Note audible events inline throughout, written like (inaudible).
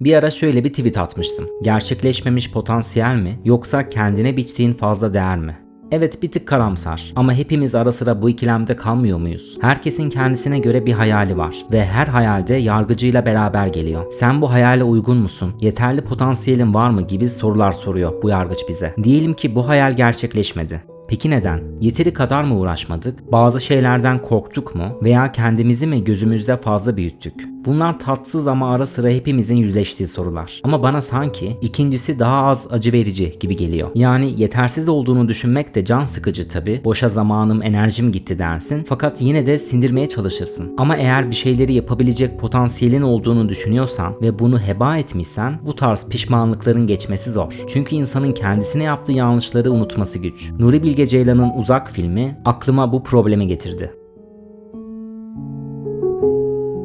Bir ara şöyle bir tweet atmıştım. Gerçekleşmemiş potansiyel mi yoksa kendine biçtiğin fazla değer mi? Evet bir tık karamsar ama hepimiz ara sıra bu ikilemde kalmıyor muyuz? Herkesin kendisine göre bir hayali var ve her hayalde yargıcıyla beraber geliyor. Sen bu hayale uygun musun? Yeterli potansiyelin var mı gibi sorular soruyor bu yargıç bize. Diyelim ki bu hayal gerçekleşmedi. Peki neden? Yeteri kadar mı uğraşmadık? Bazı şeylerden korktuk mu? Veya kendimizi mi gözümüzde fazla büyüttük? Bunlar tatsız ama ara sıra hepimizin yüzleştiği sorular. Ama bana sanki ikincisi daha az acı verici gibi geliyor. Yani yetersiz olduğunu düşünmek de can sıkıcı tabi. Boşa zamanım, enerjim gitti dersin. Fakat yine de sindirmeye çalışırsın. Ama eğer bir şeyleri yapabilecek potansiyelin olduğunu düşünüyorsan ve bunu heba etmişsen bu tarz pişmanlıkların geçmesi zor. Çünkü insanın kendisine yaptığı yanlışları unutması güç. Nuri Bilge Ceylan'ın Uzak filmi aklıma bu problemi getirdi.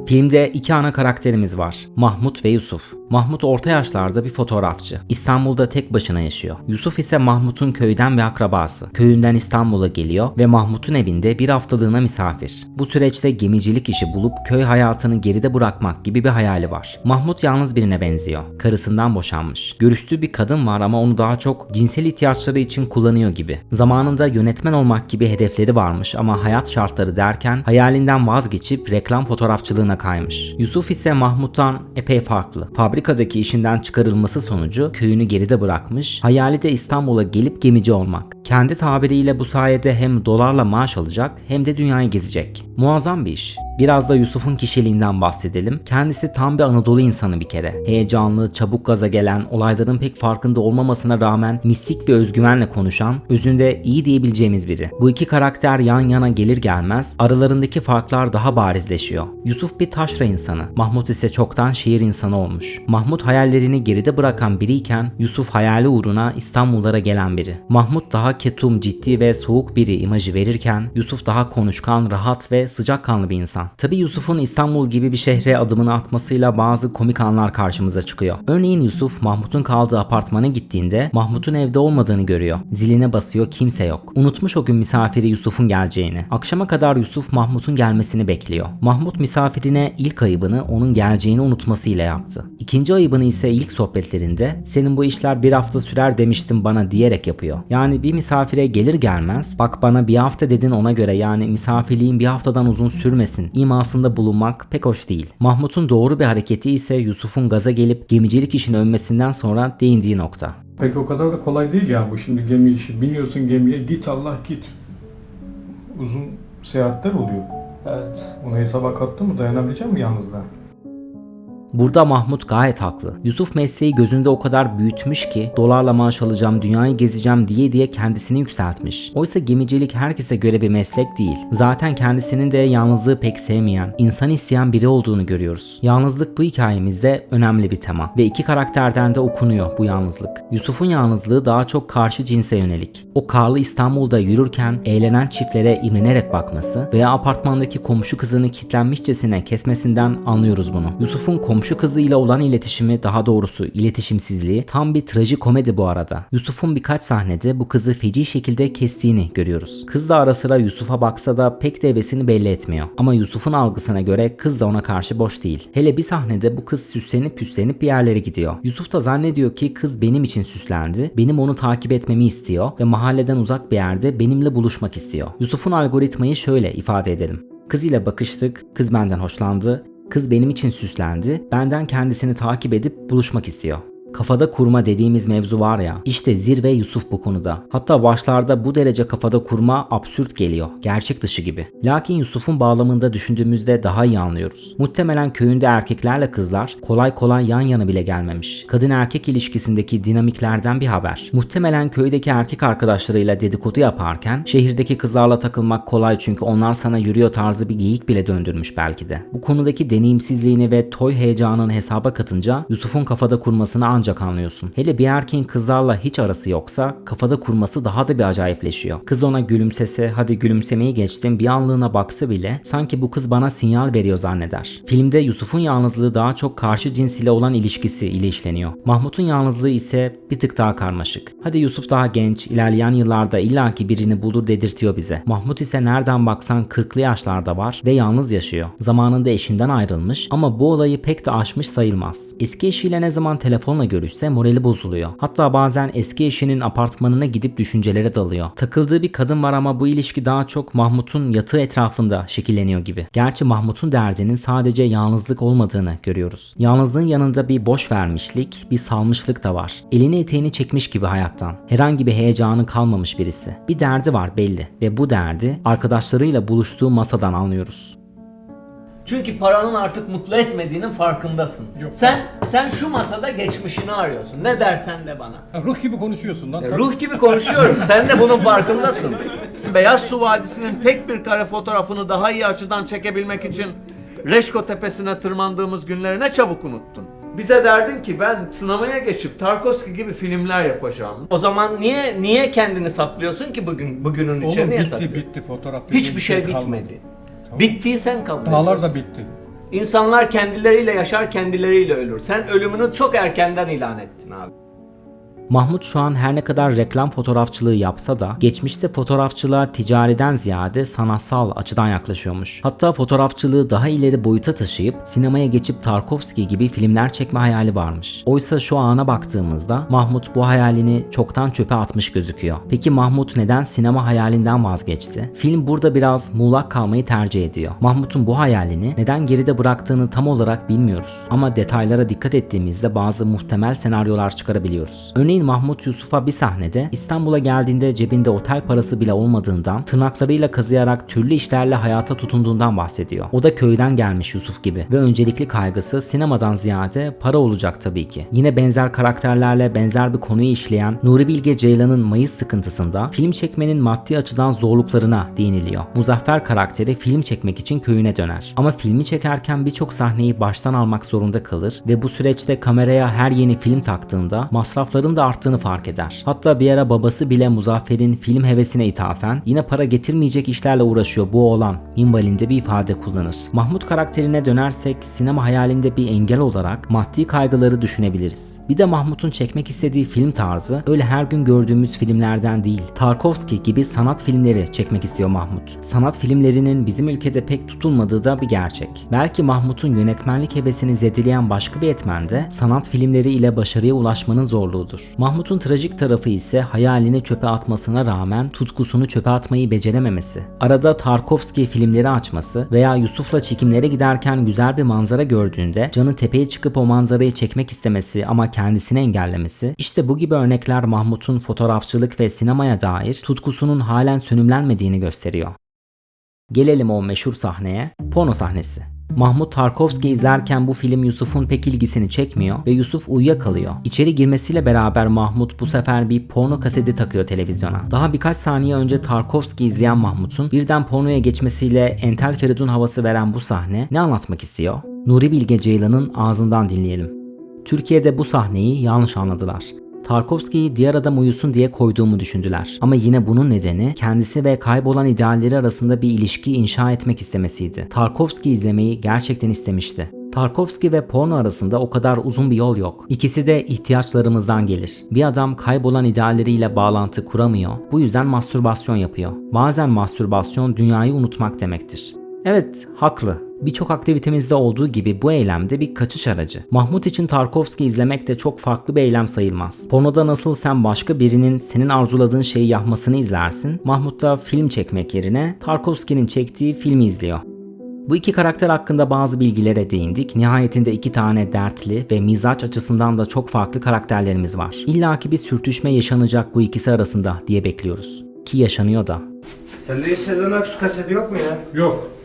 Filmde iki ana karakterimiz var. Mahmut ve Yusuf. Mahmut orta yaşlarda bir fotoğrafçı. İstanbul'da tek başına yaşıyor. Yusuf ise Mahmut'un köyden bir akrabası. Köyünden İstanbul'a geliyor ve Mahmut'un evinde bir haftalığına misafir. Bu süreçte gemicilik işi bulup köy hayatını geride bırakmak gibi bir hayali var. Mahmut yalnız birine benziyor. Karısından boşanmış. Görüştüğü bir kadın var ama onu daha çok cinsel ihtiyaçları için kullanıyor gibi. Zamanında yönetmen olmak gibi hedefleri varmış ama hayat şartları derken hayalinden vazgeçip reklam fotoğrafçılığına kaymış. Yusuf ise Mahmut'tan epey farklı. Fabrikadaki işinden çıkarılması sonucu köyünü geride bırakmış, hayali de İstanbul'a gelip gemici olmak. Kendi tabiriyle bu sayede hem dolarla maaş alacak hem de dünyayı gezecek. Muazzam bir iş. Biraz da Yusuf'un kişiliğinden bahsedelim. Kendisi tam bir Anadolu insanı bir kere. Heyecanlı, çabuk gaza gelen, olayların pek farkında olmamasına rağmen mistik bir özgüvenle konuşan, özünde iyi diyebileceğimiz biri. Bu iki karakter yan yana gelir gelmez aralarındaki farklar daha barizleşiyor. Yusuf bir taşra insanı, Mahmut ise çoktan şehir insanı olmuş. Mahmut hayallerini geride bırakan biriyken Yusuf hayali uğruna İstanbullara gelen biri. Mahmut daha ketum, ciddi ve soğuk biri imajı verirken Yusuf daha konuşkan, rahat ve sıcakkanlı bir insan. Tabi Yusuf'un İstanbul gibi bir şehre adımını atmasıyla bazı komik anlar karşımıza çıkıyor. Örneğin Yusuf Mahmut'un kaldığı apartmana gittiğinde Mahmut'un evde olmadığını görüyor. Ziline basıyor kimse yok. Unutmuş o gün misafiri Yusuf'un geleceğini. Akşama kadar Yusuf Mahmut'un gelmesini bekliyor. Mahmut misafirine ilk ayıbını onun geleceğini unutmasıyla yaptı. İkinci ayıbını ise ilk sohbetlerinde senin bu işler bir hafta sürer demiştim bana diyerek yapıyor. Yani bir misafire gelir gelmez bak bana bir hafta dedin ona göre yani misafirliğin bir haftadan uzun sürmesin imasında bulunmak pek hoş değil. Mahmut'un doğru bir hareketi ise Yusuf'un gaza gelip gemicilik işini önmesinden sonra değindiği nokta. Pek o kadar da kolay değil ya bu şimdi gemi işi. Biniyorsun gemiye git Allah git. Uzun seyahatler oluyor. Evet. Bunu hesaba kattın mı dayanabilecek mi yalnızlığa? Burada Mahmut gayet haklı. Yusuf mesleği gözünde o kadar büyütmüş ki dolarla maaş alacağım, dünyayı gezeceğim diye diye kendisini yükseltmiş. Oysa gemicilik herkese göre bir meslek değil. Zaten kendisinin de yalnızlığı pek sevmeyen, insan isteyen biri olduğunu görüyoruz. Yalnızlık bu hikayemizde önemli bir tema ve iki karakterden de okunuyor bu yalnızlık. Yusuf'un yalnızlığı daha çok karşı cinse yönelik. O karlı İstanbul'da yürürken eğlenen çiftlere imrenerek bakması veya apartmandaki komşu kızını kitlenmişçesine kesmesinden anlıyoruz bunu. Yusuf'un komşu kızıyla olan iletişimi daha doğrusu iletişimsizliği tam bir trajikomedi bu arada. Yusuf'un birkaç sahnede bu kızı feci şekilde kestiğini görüyoruz. Kız da ara sıra Yusuf'a baksa da pek de hevesini belli etmiyor. Ama Yusuf'un algısına göre kız da ona karşı boş değil. Hele bir sahnede bu kız süslenip püslenip bir yerlere gidiyor. Yusuf da zannediyor ki kız benim için süslendi, benim onu takip etmemi istiyor ve mahalleden uzak bir yerde benimle buluşmak istiyor. Yusuf'un algoritmayı şöyle ifade edelim. Kız ile bakıştık, kız benden hoşlandı, Kız benim için süslendi, benden kendisini takip edip buluşmak istiyor. Kafada kurma dediğimiz mevzu var ya, işte zirve Yusuf bu konuda. Hatta başlarda bu derece kafada kurma absürt geliyor, gerçek dışı gibi. Lakin Yusuf'un bağlamında düşündüğümüzde daha iyi anlıyoruz. Muhtemelen köyünde erkeklerle kızlar kolay kolay yan yana bile gelmemiş. Kadın erkek ilişkisindeki dinamiklerden bir haber. Muhtemelen köydeki erkek arkadaşlarıyla dedikodu yaparken şehirdeki kızlarla takılmak kolay çünkü onlar sana yürüyor tarzı bir geyik bile döndürmüş belki de. Bu konudaki deneyimsizliğini ve toy heyecanını hesaba katınca Yusuf'un kafada kurmasını ancak anlıyorsun. Hele bir erkeğin kızlarla hiç arası yoksa kafada kurması daha da bir acayipleşiyor. Kız ona gülümsese hadi gülümsemeyi geçtim bir anlığına baksa bile sanki bu kız bana sinyal veriyor zanneder. Filmde Yusuf'un yalnızlığı daha çok karşı cins ile olan ilişkisi ile işleniyor. Mahmut'un yalnızlığı ise bir tık daha karmaşık. Hadi Yusuf daha genç, ilerleyen yıllarda illaki birini bulur dedirtiyor bize. Mahmut ise nereden baksan 40'lı yaşlarda var ve yalnız yaşıyor. Zamanında eşinden ayrılmış ama bu olayı pek de aşmış sayılmaz. Eski eşiyle ne zaman telefonla görüşse morali bozuluyor. Hatta bazen eski eşinin apartmanına gidip düşüncelere dalıyor. Takıldığı bir kadın var ama bu ilişki daha çok Mahmut'un yatığı etrafında şekilleniyor gibi. Gerçi Mahmut'un derdinin sadece yalnızlık olmadığını görüyoruz. Yalnızlığın yanında bir boş vermişlik, bir salmışlık da var. Elini eteğini çekmiş gibi hayattan. Herhangi bir heyecanı kalmamış birisi. Bir derdi var belli ve bu derdi arkadaşlarıyla buluştuğu masadan anlıyoruz. Çünkü paranın artık mutlu etmediğinin farkındasın. Yok. Sen sen şu masada geçmişini arıyorsun. Ne dersen de bana. Ya ruh gibi konuşuyorsun lan. Ya Ruh gibi konuşuyorum. (laughs) Sen de bunun farkındasın. (laughs) Beyaz Su Vadisi'nin tek bir kare fotoğrafını daha iyi açıdan çekebilmek için Reşko Tepesi'ne tırmandığımız günleri ne çabuk unuttun. Bize derdin ki ben sinemaya geçip Tarkovski gibi filmler yapacağım. O zaman niye niye kendini saklıyorsun ki bugün bugünün? Oğlum Niye bitti saklıyorsun? bitti fotoğraf. Hiçbir şey kalmadı. bitmedi. Bittiği sen kabul Dağlar ediyorsun. da bitti. İnsanlar kendileriyle yaşar, kendileriyle ölür. Sen ölümünü çok erkenden ilan ettin abi. Mahmut şu an her ne kadar reklam fotoğrafçılığı yapsa da geçmişte fotoğrafçılığa ticariden ziyade sanatsal açıdan yaklaşıyormuş. Hatta fotoğrafçılığı daha ileri boyuta taşıyıp sinemaya geçip Tarkovski gibi filmler çekme hayali varmış. Oysa şu ana baktığımızda Mahmut bu hayalini çoktan çöpe atmış gözüküyor. Peki Mahmut neden sinema hayalinden vazgeçti? Film burada biraz muğlak kalmayı tercih ediyor. Mahmut'un bu hayalini neden geride bıraktığını tam olarak bilmiyoruz. Ama detaylara dikkat ettiğimizde bazı muhtemel senaryolar çıkarabiliyoruz. Örneğin Mahmut Yusuf'a bir sahnede İstanbul'a geldiğinde cebinde otel parası bile olmadığından tırnaklarıyla kazıyarak türlü işlerle hayata tutunduğundan bahsediyor. O da köyden gelmiş Yusuf gibi ve öncelikli kaygısı sinemadan ziyade para olacak tabii ki. Yine benzer karakterlerle benzer bir konuyu işleyen Nuri Bilge Ceylan'ın Mayıs sıkıntısında film çekmenin maddi açıdan zorluklarına değiniliyor. Muzaffer karakteri film çekmek için köyüne döner. Ama filmi çekerken birçok sahneyi baştan almak zorunda kalır ve bu süreçte kameraya her yeni film taktığında masrafların da arttığını fark eder. Hatta bir ara babası bile Muzaffer'in film hevesine ithafen yine para getirmeyecek işlerle uğraşıyor bu oğlan minvalinde bir ifade kullanır. Mahmut karakterine dönersek sinema hayalinde bir engel olarak maddi kaygıları düşünebiliriz. Bir de Mahmut'un çekmek istediği film tarzı öyle her gün gördüğümüz filmlerden değil. Tarkovski gibi sanat filmleri çekmek istiyor Mahmut. Sanat filmlerinin bizim ülkede pek tutulmadığı da bir gerçek. Belki Mahmut'un yönetmenlik hevesini zedeleyen başka bir etmen de sanat filmleri ile başarıya ulaşmanın zorluğudur. Mahmut'un trajik tarafı ise hayalini çöpe atmasına rağmen tutkusunu çöpe atmayı becerememesi. Arada Tarkovski filmleri açması veya Yusuf'la çekimlere giderken güzel bir manzara gördüğünde canı tepeye çıkıp o manzarayı çekmek istemesi ama kendisini engellemesi. İşte bu gibi örnekler Mahmut'un fotoğrafçılık ve sinemaya dair tutkusunun halen sönümlenmediğini gösteriyor. Gelelim o meşhur sahneye, porno sahnesi. Mahmut Tarkovski izlerken bu film Yusuf'un pek ilgisini çekmiyor ve Yusuf uyuyakalıyor. İçeri girmesiyle beraber Mahmut bu sefer bir porno kaseti takıyor televizyona. Daha birkaç saniye önce Tarkovski izleyen Mahmut'un birden pornoya geçmesiyle entel feridun havası veren bu sahne ne anlatmak istiyor? Nuri Bilge Ceylan'ın ağzından dinleyelim. Türkiye'de bu sahneyi yanlış anladılar. Tarkovski'yi diğer adam uyusun diye koyduğumu düşündüler. Ama yine bunun nedeni kendisi ve kaybolan idealleri arasında bir ilişki inşa etmek istemesiydi. Tarkovski izlemeyi gerçekten istemişti. Tarkovski ve porno arasında o kadar uzun bir yol yok. İkisi de ihtiyaçlarımızdan gelir. Bir adam kaybolan idealleriyle bağlantı kuramıyor. Bu yüzden mastürbasyon yapıyor. Bazen mastürbasyon dünyayı unutmak demektir. Evet, haklı. Birçok aktivitemizde olduğu gibi bu eylemde bir kaçış aracı. Mahmut için Tarkovski izlemek de çok farklı bir eylem sayılmaz. Pornoda nasıl sen başka birinin senin arzuladığın şeyi yapmasını izlersin, Mahmut da film çekmek yerine Tarkovski'nin çektiği filmi izliyor. Bu iki karakter hakkında bazı bilgilere değindik. Nihayetinde iki tane dertli ve mizaç açısından da çok farklı karakterlerimiz var. İlla ki bir sürtüşme yaşanacak bu ikisi arasında diye bekliyoruz. Ki yaşanıyor da. Sende hiç Sezen Aksu kaseti yok mu ya? Yok.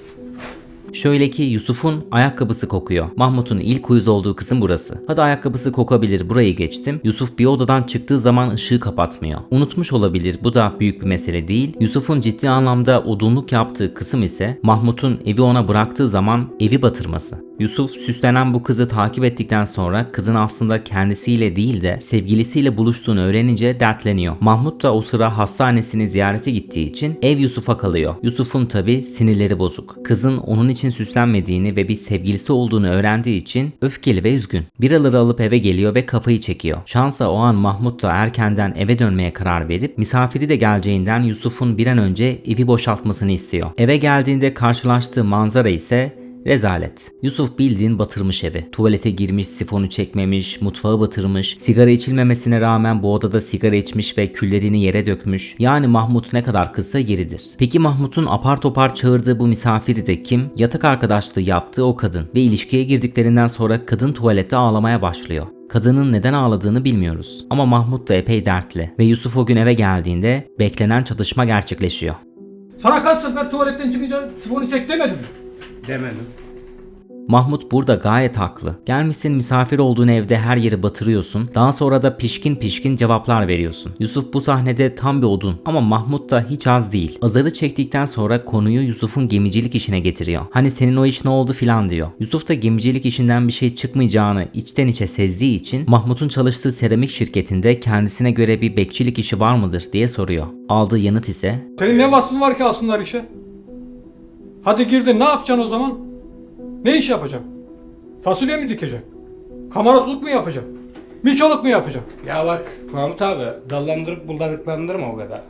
Şöyle ki Yusuf'un ayakkabısı kokuyor. Mahmut'un ilk uyuz olduğu kısım burası. Hadi ayakkabısı kokabilir burayı geçtim. Yusuf bir odadan çıktığı zaman ışığı kapatmıyor. Unutmuş olabilir bu da büyük bir mesele değil. Yusuf'un ciddi anlamda odunluk yaptığı kısım ise Mahmut'un evi ona bıraktığı zaman evi batırması. Yusuf süslenen bu kızı takip ettikten sonra kızın aslında kendisiyle değil de sevgilisiyle buluştuğunu öğrenince dertleniyor. Mahmut da o sıra hastanesini ziyarete gittiği için ev Yusuf'a kalıyor. Yusuf'un tabi sinirleri bozuk. Kızın onun için süslenmediğini ve bir sevgilisi olduğunu öğrendiği için öfkeli ve üzgün. Biraları alıp eve geliyor ve kafayı çekiyor. Şansa o an Mahmut da erkenden eve dönmeye karar verip misafiri de geleceğinden Yusuf'un bir an önce evi boşaltmasını istiyor. Eve geldiğinde karşılaştığı manzara ise Rezalet. Yusuf bildiğin batırmış evi. Tuvalete girmiş, sifonu çekmemiş, mutfağı batırmış, sigara içilmemesine rağmen bu odada sigara içmiş ve küllerini yere dökmüş. Yani Mahmut ne kadar kızsa yeridir. Peki Mahmut'un apar topar çağırdığı bu misafiri de kim? Yatak arkadaşlığı yaptığı o kadın. Ve ilişkiye girdiklerinden sonra kadın tuvalette ağlamaya başlıyor. Kadının neden ağladığını bilmiyoruz. Ama Mahmut da epey dertli. Ve Yusuf o gün eve geldiğinde beklenen çatışma gerçekleşiyor. Sana kaç sefer tuvaletten çıkınca sifonu çek demedim mi? Demedim. Mahmut burada gayet haklı. Gelmişsin misafir olduğun evde her yeri batırıyorsun. Daha sonra da pişkin pişkin cevaplar veriyorsun. Yusuf bu sahnede tam bir odun ama Mahmut da hiç az değil. Azarı çektikten sonra konuyu Yusuf'un gemicilik işine getiriyor. Hani senin o iş ne oldu filan diyor. Yusuf da gemicilik işinden bir şey çıkmayacağını içten içe sezdiği için Mahmut'un çalıştığı seramik şirketinde kendisine göre bir bekçilik işi var mıdır diye soruyor. Aldığı yanıt ise Senin ne vasfın var ki alsınlar işe? Hadi girdin ne yapacaksın o zaman? Ne iş yapacaksın? Fasulye mi dikeceksin? Kamaratlık mı yapacaksın? Miçoluk mu yapacaksın? Ya bak Mahmut abi dallandırıp budadıklandırma o kadar.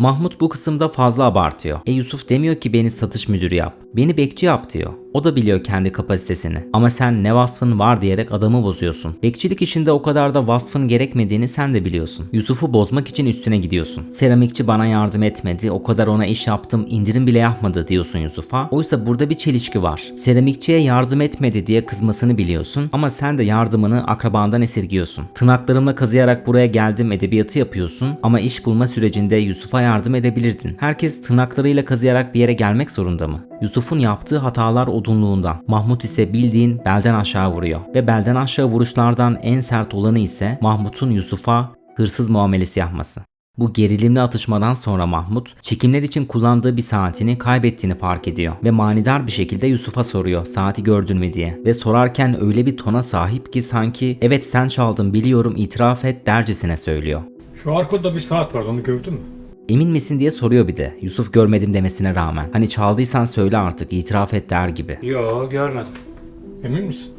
Mahmut bu kısımda fazla abartıyor. E Yusuf demiyor ki beni satış müdürü yap. Beni bekçi yap diyor. O da biliyor kendi kapasitesini. Ama sen ne vasfın var diyerek adamı bozuyorsun. Bekçilik işinde o kadar da vasfın gerekmediğini sen de biliyorsun. Yusuf'u bozmak için üstüne gidiyorsun. Seramikçi bana yardım etmedi, o kadar ona iş yaptım, indirim bile yapmadı diyorsun Yusuf'a. Oysa burada bir çelişki var. Seramikçiye yardım etmedi diye kızmasını biliyorsun ama sen de yardımını akrabandan esirgiyorsun. Tırnaklarımla kazıyarak buraya geldim edebiyatı yapıyorsun ama iş bulma sürecinde Yusuf'a yardım edebilirdin. Herkes tırnaklarıyla kazıyarak bir yere gelmek zorunda mı? Yusuf'un yaptığı hatalar odunluğundan. Mahmut ise bildiğin belden aşağı vuruyor. Ve belden aşağı vuruşlardan en sert olanı ise Mahmut'un Yusuf'a hırsız muamelesi yapması. Bu gerilimli atışmadan sonra Mahmut, çekimler için kullandığı bir saatini kaybettiğini fark ediyor ve manidar bir şekilde Yusuf'a soruyor saati gördün mü diye. Ve sorarken öyle bir tona sahip ki sanki evet sen çaldın biliyorum itiraf et dercesine söylüyor. Şu arkada bir saat var onu gördün mü? Emin misin diye soruyor bir de Yusuf görmedim demesine rağmen. Hani çaldıysan söyle artık itiraf et der gibi. Yo görmedim. Emin misin?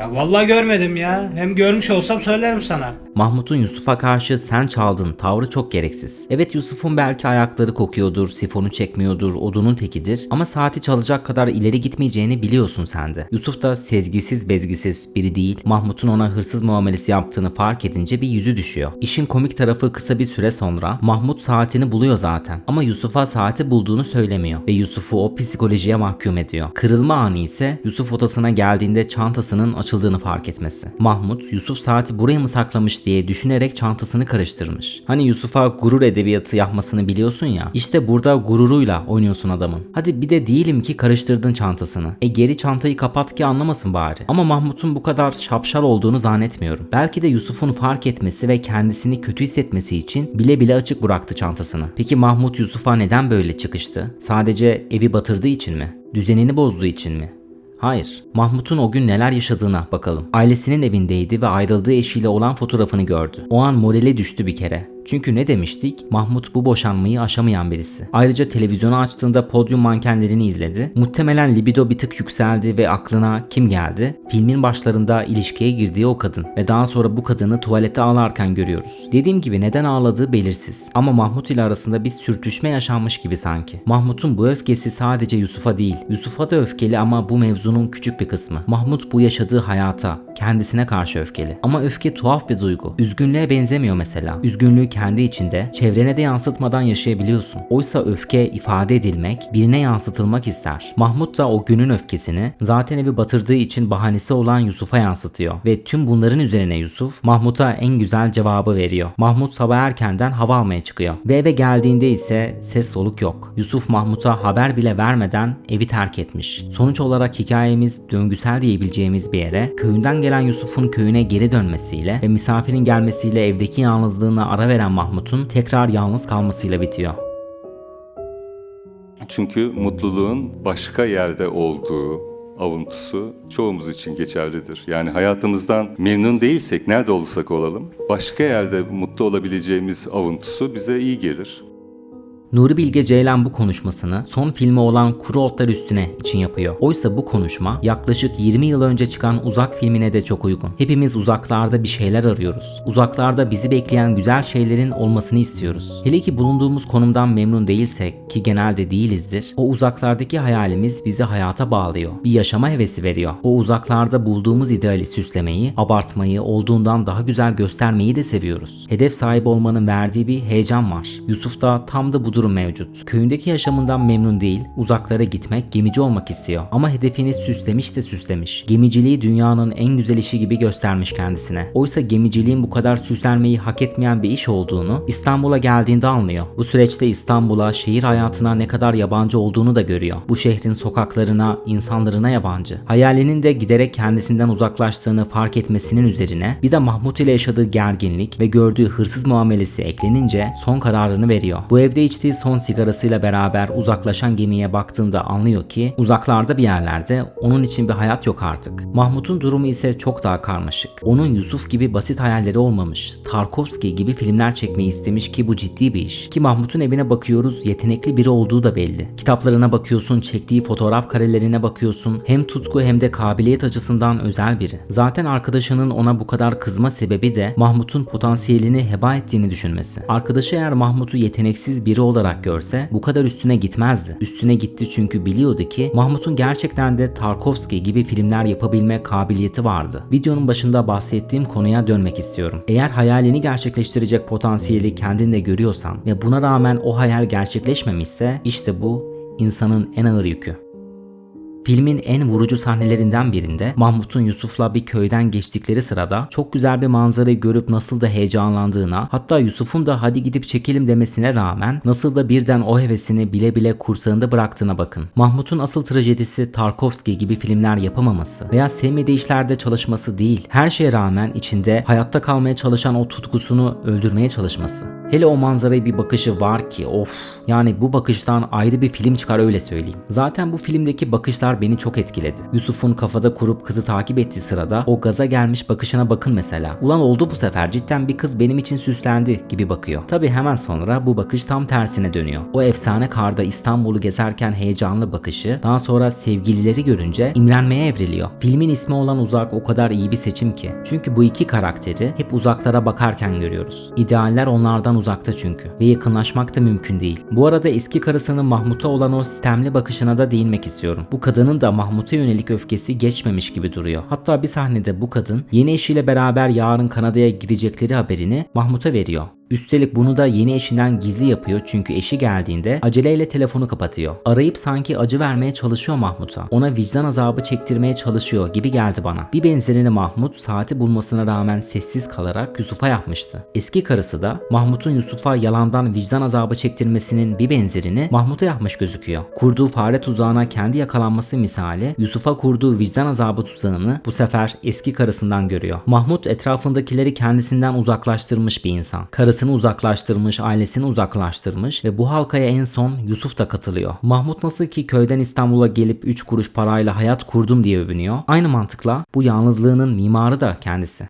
Ya vallahi görmedim ya. Hem görmüş olsam söylerim sana. Mahmut'un Yusuf'a karşı sen çaldın tavrı çok gereksiz. Evet Yusuf'un belki ayakları kokuyordur, sifonu çekmiyordur, odunun tekidir ama saati çalacak kadar ileri gitmeyeceğini biliyorsun sen de. Yusuf da sezgisiz bezgisiz biri değil. Mahmut'un ona hırsız muamelesi yaptığını fark edince bir yüzü düşüyor. İşin komik tarafı kısa bir süre sonra Mahmut saatini buluyor zaten ama Yusuf'a saati bulduğunu söylemiyor ve Yusuf'u o psikolojiye mahkum ediyor. Kırılma anı ise Yusuf odasına geldiğinde çantasının açıldığını fark etmesi. Mahmut Yusuf saati buraya mı saklamış diye düşünerek çantasını karıştırmış. Hani Yusuf'a gurur edebiyatı yapmasını biliyorsun ya. İşte burada gururuyla oynuyorsun adamın. Hadi bir de diyelim ki karıştırdın çantasını. E geri çantayı kapat ki anlamasın bari. Ama Mahmut'un bu kadar şapşal olduğunu zannetmiyorum. Belki de Yusuf'un fark etmesi ve kendisini kötü hissetmesi için bile bile açık bıraktı çantasını. Peki Mahmut Yusuf'a neden böyle çıkıştı? Sadece evi batırdığı için mi? Düzenini bozduğu için mi? Hayır. Mahmut'un o gün neler yaşadığına bakalım. Ailesinin evindeydi ve ayrıldığı eşiyle olan fotoğrafını gördü. O an morale düştü bir kere. Çünkü ne demiştik? Mahmut bu boşanmayı aşamayan birisi. Ayrıca televizyonu açtığında podyum mankenlerini izledi. Muhtemelen libido bir tık yükseldi ve aklına kim geldi? Filmin başlarında ilişkiye girdiği o kadın ve daha sonra bu kadını tuvalete ağlarken görüyoruz. Dediğim gibi neden ağladığı belirsiz ama Mahmut ile arasında bir sürtüşme yaşanmış gibi sanki. Mahmut'un bu öfkesi sadece Yusuf'a değil. Yusuf'a da öfkeli ama bu mevzunun küçük bir kısmı. Mahmut bu yaşadığı hayata, kendisine karşı öfkeli. Ama öfke tuhaf bir duygu. Üzgünlüğe benzemiyor mesela. Üzgünlüğü kendi içinde çevrene de yansıtmadan yaşayabiliyorsun. Oysa öfke ifade edilmek, birine yansıtılmak ister. Mahmut da o günün öfkesini zaten evi batırdığı için bahanesi olan Yusuf'a yansıtıyor. Ve tüm bunların üzerine Yusuf, Mahmut'a en güzel cevabı veriyor. Mahmut sabah erkenden hava almaya çıkıyor. Ve eve geldiğinde ise ses soluk yok. Yusuf Mahmut'a haber bile vermeden evi terk etmiş. Sonuç olarak hikayemiz döngüsel diyebileceğimiz bir yere, köyünden gelen Yusuf'un köyüne geri dönmesiyle ve misafirin gelmesiyle evdeki yalnızlığına ara veren Mahmut'un tekrar yalnız kalmasıyla bitiyor. Çünkü mutluluğun başka yerde olduğu avuntusu çoğumuz için geçerlidir. Yani hayatımızdan memnun değilsek nerede olursak olalım başka yerde mutlu olabileceğimiz avuntusu bize iyi gelir. Nuri Bilge Ceylan bu konuşmasını son filmi olan Kuru Otlar Üstüne için yapıyor. Oysa bu konuşma yaklaşık 20 yıl önce çıkan Uzak filmine de çok uygun. Hepimiz uzaklarda bir şeyler arıyoruz. Uzaklarda bizi bekleyen güzel şeylerin olmasını istiyoruz. Hele ki bulunduğumuz konumdan memnun değilsek ki genelde değilizdir. O uzaklardaki hayalimiz bizi hayata bağlıyor. Bir yaşama hevesi veriyor. O uzaklarda bulduğumuz ideali süslemeyi, abartmayı, olduğundan daha güzel göstermeyi de seviyoruz. Hedef sahibi olmanın verdiği bir heyecan var. Yusuf'ta tam da bu durum mevcut. Köyündeki yaşamından memnun değil, uzaklara gitmek, gemici olmak istiyor. Ama hedefini süslemiş de süslemiş. Gemiciliği dünyanın en güzel işi gibi göstermiş kendisine. Oysa gemiciliğin bu kadar süslenmeyi hak etmeyen bir iş olduğunu İstanbul'a geldiğinde anlıyor. Bu süreçte İstanbul'a, şehir hayatına ne kadar yabancı olduğunu da görüyor. Bu şehrin sokaklarına, insanlarına yabancı. Hayalinin de giderek kendisinden uzaklaştığını fark etmesinin üzerine bir de Mahmut ile yaşadığı gerginlik ve gördüğü hırsız muamelesi eklenince son kararını veriyor. Bu evde içtiği son sigarasıyla beraber uzaklaşan gemiye baktığında anlıyor ki uzaklarda bir yerlerde onun için bir hayat yok artık. Mahmut'un durumu ise çok daha karmaşık. Onun Yusuf gibi basit hayalleri olmamış. Tarkovski gibi filmler çekmeyi istemiş ki bu ciddi bir iş. Ki Mahmut'un evine bakıyoruz yetenekli biri olduğu da belli. Kitaplarına bakıyorsun, çektiği fotoğraf karelerine bakıyorsun. Hem tutku hem de kabiliyet açısından özel biri. Zaten arkadaşının ona bu kadar kızma sebebi de Mahmut'un potansiyelini heba ettiğini düşünmesi. Arkadaşı eğer Mahmut'u yeteneksiz biri olarak görse bu kadar üstüne gitmezdi. Üstüne gitti çünkü biliyordu ki Mahmut'un gerçekten de Tarkovski gibi filmler yapabilme kabiliyeti vardı. Videonun başında bahsettiğim konuya dönmek istiyorum. Eğer hayalini gerçekleştirecek potansiyeli kendinde görüyorsan ve buna rağmen o hayal gerçekleşmemişse işte bu insanın en ağır yükü. Filmin en vurucu sahnelerinden birinde Mahmut'un Yusuf'la bir köyden geçtikleri sırada çok güzel bir manzarayı görüp nasıl da heyecanlandığına hatta Yusuf'un da hadi gidip çekelim demesine rağmen nasıl da birden o hevesini bile bile kursağında bıraktığına bakın. Mahmut'un asıl trajedisi Tarkovski gibi filmler yapamaması veya sevmediği işlerde çalışması değil. Her şeye rağmen içinde hayatta kalmaya çalışan o tutkusunu öldürmeye çalışması. Hele o manzaraya bir bakışı var ki of yani bu bakıştan ayrı bir film çıkar öyle söyleyeyim. Zaten bu filmdeki bakışlar beni çok etkiledi. Yusuf'un kafada kurup kızı takip ettiği sırada o gaza gelmiş bakışına bakın mesela. Ulan oldu bu sefer cidden bir kız benim için süslendi gibi bakıyor. Tabi hemen sonra bu bakış tam tersine dönüyor. O efsane karda İstanbul'u gezerken heyecanlı bakışı daha sonra sevgilileri görünce imrenmeye evriliyor. Filmin ismi olan Uzak o kadar iyi bir seçim ki. Çünkü bu iki karakteri hep uzaklara bakarken görüyoruz. İdealler onlardan uzakta çünkü ve yakınlaşmak da mümkün değil. Bu arada eski karısının Mahmut'a olan o sistemli bakışına da değinmek istiyorum. Bu kadının da Mahmut'a yönelik öfkesi geçmemiş gibi duruyor. Hatta bir sahnede bu kadın yeni eşiyle beraber yarın Kanada'ya gidecekleri haberini Mahmut'a veriyor. Üstelik bunu da yeni eşinden gizli yapıyor çünkü eşi geldiğinde aceleyle telefonu kapatıyor. Arayıp sanki acı vermeye çalışıyor Mahmut'a. Ona vicdan azabı çektirmeye çalışıyor gibi geldi bana. Bir benzerini Mahmut saati bulmasına rağmen sessiz kalarak Yusuf'a yapmıştı. Eski karısı da Mahmut'un Yusuf'a yalandan vicdan azabı çektirmesinin bir benzerini Mahmut'a yapmış gözüküyor. Kurduğu fare tuzağına kendi yakalanması misali Yusuf'a kurduğu vicdan azabı tuzağını bu sefer eski karısından görüyor. Mahmut etrafındakileri kendisinden uzaklaştırmış bir insan. Karısı Karısını uzaklaştırmış, ailesini uzaklaştırmış ve bu halkaya en son Yusuf da katılıyor. Mahmut nasıl ki köyden İstanbul'a gelip 3 kuruş parayla hayat kurdum diye övünüyor. Aynı mantıkla bu yalnızlığının mimarı da kendisi.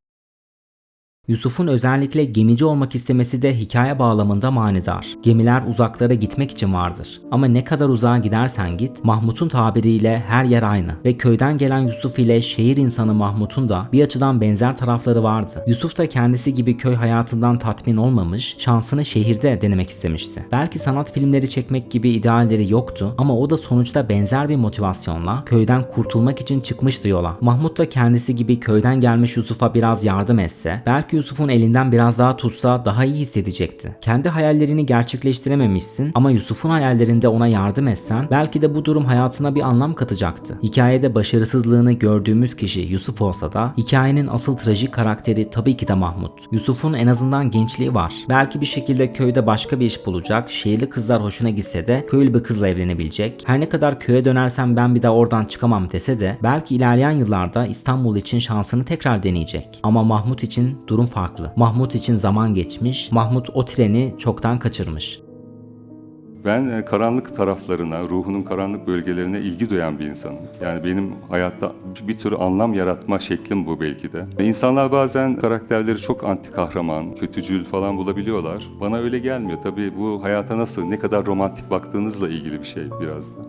Yusuf'un özellikle gemici olmak istemesi de hikaye bağlamında manidar. Gemiler uzaklara gitmek için vardır. Ama ne kadar uzağa gidersen git, Mahmut'un tabiriyle her yer aynı. Ve köyden gelen Yusuf ile şehir insanı Mahmut'un da bir açıdan benzer tarafları vardı. Yusuf da kendisi gibi köy hayatından tatmin olmamış, şansını şehirde denemek istemişti. Belki sanat filmleri çekmek gibi idealleri yoktu ama o da sonuçta benzer bir motivasyonla köyden kurtulmak için çıkmıştı yola. Mahmut da kendisi gibi köyden gelmiş Yusuf'a biraz yardım etse, belki Yusuf'un elinden biraz daha tutsa daha iyi hissedecekti. Kendi hayallerini gerçekleştirememişsin ama Yusuf'un hayallerinde ona yardım etsen belki de bu durum hayatına bir anlam katacaktı. Hikayede başarısızlığını gördüğümüz kişi Yusuf olsa da hikayenin asıl trajik karakteri tabii ki de Mahmut. Yusuf'un en azından gençliği var. Belki bir şekilde köyde başka bir iş bulacak, şehirli kızlar hoşuna gitse de köylü bir kızla evlenebilecek. Her ne kadar köye dönersem ben bir daha oradan çıkamam dese de belki ilerleyen yıllarda İstanbul için şansını tekrar deneyecek. Ama Mahmut için durum farklı. Mahmut için zaman geçmiş, Mahmut o treni çoktan kaçırmış. Ben e, karanlık taraflarına, ruhunun karanlık bölgelerine ilgi duyan bir insanım. Yani benim hayatta bir- tür anlam yaratma şeklim bu belki de. Ve İnsanlar bazen karakterleri çok anti kahraman, kötücül falan bulabiliyorlar. Bana öyle gelmiyor. Tabii bu hayata nasıl, ne kadar romantik baktığınızla ilgili bir şey biraz da.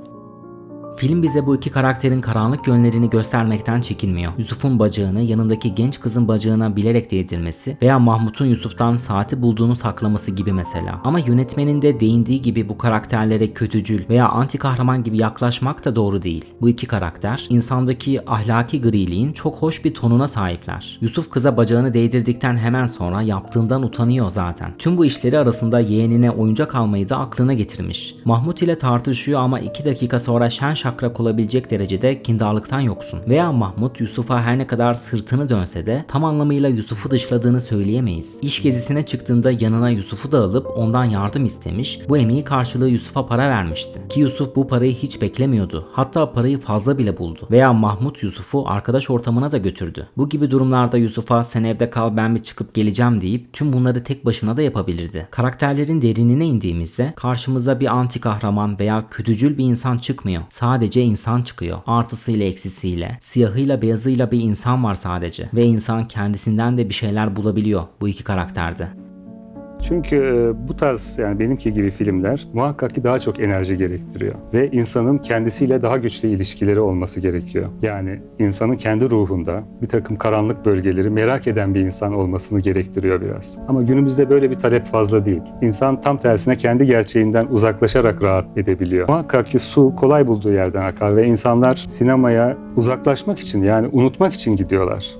Film bize bu iki karakterin karanlık yönlerini göstermekten çekinmiyor. Yusuf'un bacağını yanındaki genç kızın bacağına bilerek değdirmesi veya Mahmut'un Yusuf'tan saati bulduğunu saklaması gibi mesela. Ama yönetmenin de değindiği gibi bu karakterlere kötücül veya anti kahraman gibi yaklaşmak da doğru değil. Bu iki karakter insandaki ahlaki griliğin çok hoş bir tonuna sahipler. Yusuf kıza bacağını değdirdikten hemen sonra yaptığından utanıyor zaten. Tüm bu işleri arasında yeğenine oyuncak almayı da aklına getirmiş. Mahmut ile tartışıyor ama iki dakika sonra şen şakrak olabilecek derecede kindarlıktan yoksun. Veya Mahmut Yusuf'a her ne kadar sırtını dönse de tam anlamıyla Yusuf'u dışladığını söyleyemeyiz. İş gezisine çıktığında yanına Yusuf'u da alıp ondan yardım istemiş. Bu emeği karşılığı Yusuf'a para vermişti. Ki Yusuf bu parayı hiç beklemiyordu. Hatta parayı fazla bile buldu. Veya Mahmut Yusuf'u arkadaş ortamına da götürdü. Bu gibi durumlarda Yusuf'a sen evde kal ben bir çıkıp geleceğim deyip tüm bunları tek başına da yapabilirdi. Karakterlerin derinine indiğimizde karşımıza bir anti kahraman veya kötücül bir insan çıkmıyor. Sadece insan çıkıyor. Artısıyla eksisiyle, siyahıyla beyazıyla bir insan var sadece. Ve insan kendisinden de bir şeyler bulabiliyor bu iki karakterde. Çünkü e, bu tarz yani benimki gibi filmler muhakkak ki daha çok enerji gerektiriyor. Ve insanın kendisiyle daha güçlü ilişkileri olması gerekiyor. Yani insanın kendi ruhunda bir takım karanlık bölgeleri merak eden bir insan olmasını gerektiriyor biraz. Ama günümüzde böyle bir talep fazla değil. İnsan tam tersine kendi gerçeğinden uzaklaşarak rahat edebiliyor. Muhakkak ki su kolay bulduğu yerden akar ve insanlar sinemaya uzaklaşmak için yani unutmak için gidiyorlar.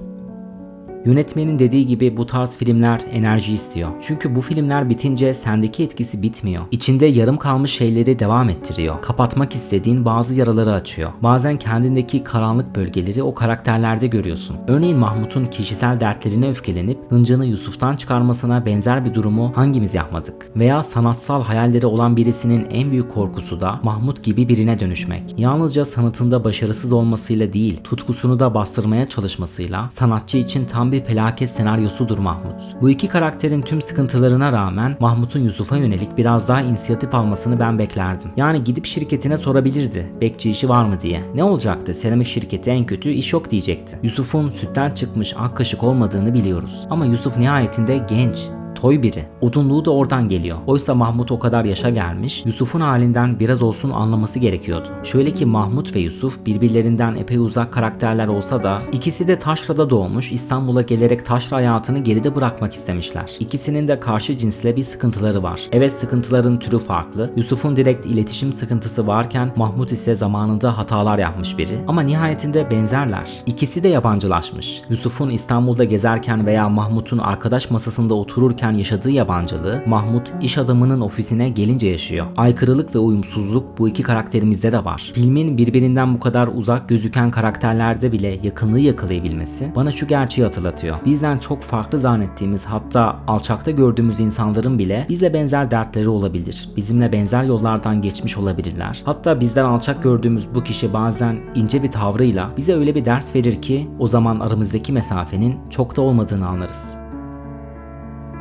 Yönetmenin dediği gibi bu tarz filmler enerji istiyor. Çünkü bu filmler bitince sendeki etkisi bitmiyor. İçinde yarım kalmış şeyleri devam ettiriyor. Kapatmak istediğin bazı yaraları açıyor. Bazen kendindeki karanlık bölgeleri o karakterlerde görüyorsun. Örneğin Mahmut'un kişisel dertlerine öfkelenip hıncını Yusuf'tan çıkarmasına benzer bir durumu hangimiz yapmadık? Veya sanatsal hayalleri olan birisinin en büyük korkusu da Mahmut gibi birine dönüşmek. Yalnızca sanatında başarısız olmasıyla değil, tutkusunu da bastırmaya çalışmasıyla sanatçı için tam bir felaket senaryosudur Mahmut. Bu iki karakterin tüm sıkıntılarına rağmen Mahmut'un Yusuf'a yönelik biraz daha inisiyatif almasını ben beklerdim. Yani gidip şirketine sorabilirdi. Bekçi işi var mı diye. Ne olacaktı? Seramik şirketi en kötü iş yok diyecekti. Yusuf'un sütten çıkmış ak kaşık olmadığını biliyoruz. Ama Yusuf nihayetinde genç, toy biri. Odunluğu da oradan geliyor. Oysa Mahmut o kadar yaşa gelmiş, Yusuf'un halinden biraz olsun anlaması gerekiyordu. Şöyle ki Mahmut ve Yusuf birbirlerinden epey uzak karakterler olsa da ikisi de taşrada doğmuş, İstanbul'a gelerek taşra hayatını geride bırakmak istemişler. İkisinin de karşı cinsle bir sıkıntıları var. Evet sıkıntıların türü farklı. Yusuf'un direkt iletişim sıkıntısı varken Mahmut ise zamanında hatalar yapmış biri. Ama nihayetinde benzerler. İkisi de yabancılaşmış. Yusuf'un İstanbul'da gezerken veya Mahmut'un arkadaş masasında otururken yaşadığı yabancılığı Mahmut iş adamının ofisine gelince yaşıyor. Aykırılık ve uyumsuzluk bu iki karakterimizde de var. Filmin birbirinden bu kadar uzak gözüken karakterlerde bile yakınlığı yakalayabilmesi bana şu gerçeği hatırlatıyor. Bizden çok farklı zannettiğimiz hatta alçakta gördüğümüz insanların bile bizle benzer dertleri olabilir. Bizimle benzer yollardan geçmiş olabilirler. Hatta bizden alçak gördüğümüz bu kişi bazen ince bir tavrıyla bize öyle bir ders verir ki o zaman aramızdaki mesafenin çok da olmadığını anlarız.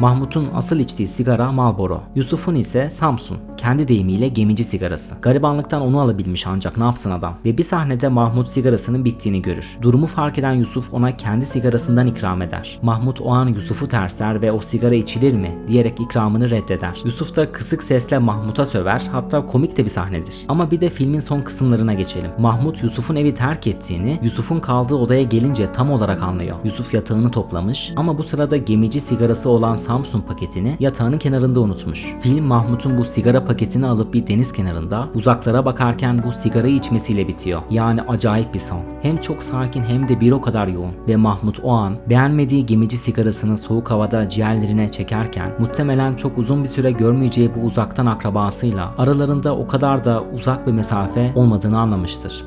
Mahmut'un asıl içtiği sigara Marlboro. Yusuf'un ise Samsun. Kendi deyimiyle gemici sigarası. Garibanlıktan onu alabilmiş ancak ne yapsın adam. Ve bir sahnede Mahmut sigarasının bittiğini görür. Durumu fark eden Yusuf ona kendi sigarasından ikram eder. Mahmut o an Yusuf'u tersler ve o sigara içilir mi diyerek ikramını reddeder. Yusuf da kısık sesle Mahmut'a söver hatta komik de bir sahnedir. Ama bir de filmin son kısımlarına geçelim. Mahmut Yusuf'un evi terk ettiğini, Yusuf'un kaldığı odaya gelince tam olarak anlıyor. Yusuf yatağını toplamış ama bu sırada gemici sigarası olan Samsun paketini yatağının kenarında unutmuş. Film Mahmut'un bu sigara paketini alıp bir deniz kenarında uzaklara bakarken bu sigarayı içmesiyle bitiyor. Yani acayip bir son. Hem çok sakin hem de bir o kadar yoğun ve Mahmut o an beğenmediği gemici sigarasını soğuk havada ciğerlerine çekerken muhtemelen çok uzun bir süre görmeyeceği bu uzaktan akrabasıyla aralarında o kadar da uzak bir mesafe olmadığını anlamıştır.